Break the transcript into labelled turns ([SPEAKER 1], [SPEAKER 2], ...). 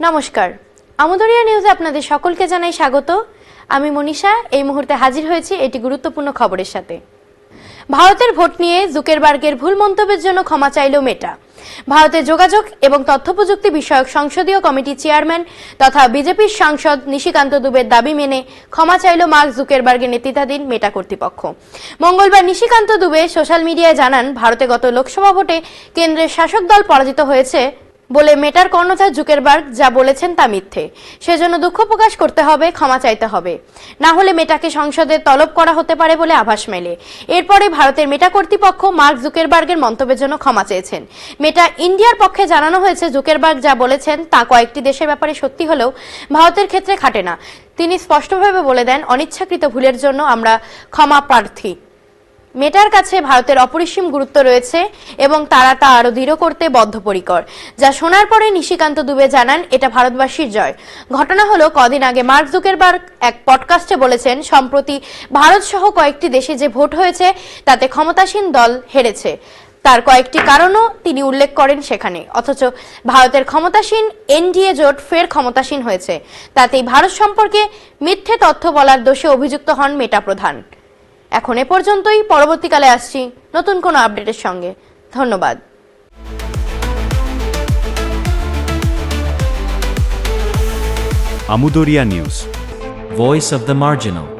[SPEAKER 1] নমস্কার। আমদরিয়া নিউজে আপনাদের সকলকে জানাই স্বাগত। আমি মনীষা, এই মুহূর্তে হাজির হয়েছি এটি গুরুত্বপূর্ণ খবরের সাথে। ভারতের ভোট নিয়ে জুকেরবার্গের ভুল মন্তব্যের জন্য ক্ষমা চাইল মেটা। ভারতের যোগাযোগ এবং তথ্য প্রযুক্তি বিষয়ক সংসদীয় কমিটি চেয়ারম্যান তথা বিজেপির সাংসদ নিশিকান্ত দুবের দাবি মেনে ক্ষমা চাইল মার্ক জুকেরবার্গের নেতৃত্বাধীন মেটা কর্তৃপক্ষ। মঙ্গলবার নিশিকান্ত দুবে সোশ্যাল মিডিয়ায় জানান, ভারতে গত লোকসভা ভোটে কেন্দ্রের শাসক দল পরাজিত হয়েছে বলে মেটার কর্ণধার জুকেরবার্গ যা বলেছেন তা মিথ্যে। সেজন্য দুঃখ প্রকাশ করতে হবে, ক্ষমা চাইতে হবে। না হলে মেটাকে সংসদে তলব করা হতে পারে বলে আভাস মেলে। এরপরে ভারতের মেটা কর্তৃপক্ষ মার্ক জুকেরবার্গের মন্তব্যের জন্য ক্ষমা চেয়েছেন। মেটা ইন্ডিয়ার পক্ষে জানানো হয়েছে, জুকেরবার্গ যা বলেছেন তা কয়েকটি দেশের ব্যাপারে সত্যি হলেও ভারতের ক্ষেত্রে খাটে না। তিনি স্পষ্টভাবে বলে দেন, অনিচ্ছাকৃত ভুলের জন্য আমরা ক্ষমা প্রার্থী। মেটার কাছে ভারতের অপরিসীম গুরুত্ব রয়েছে এবং তারা তা আরও দৃঢ় করতে বদ্ধপরিকর। যা শোনার পরে নিশিকান্ত দুবে জানান, এটা ভারতবাসীর জয়। ঘটনা হলো, কদিন আগে মার্ক জুকেরবার্গ এক পডকাস্টে বলেছেন, সম্প্রতি ভারত সহ কয়েকটি দেশে যে ভোট হয়েছে, তাতে ক্ষমতাসীন দল হেরেছে। তার কয়েকটি কারণও তিনি উল্লেখ করেন সেখানে। অথচ ভারতের ক্ষমতাসীন এনডিএ জোট ফের ক্ষমতাসীন হয়েছে। তাতেই ভারত সম্পর্কে মিথ্যে তথ্য বলার দোষে অভিযুক্ত হন মেটা প্রধান। এখন এ পর্যন্তই, পরবর্তীকালে আসছি নতুন কোনো আপডেটের সঙ্গে ধন্যবাদ
[SPEAKER 2] Amudariya news
[SPEAKER 3] Voice of the Marginal.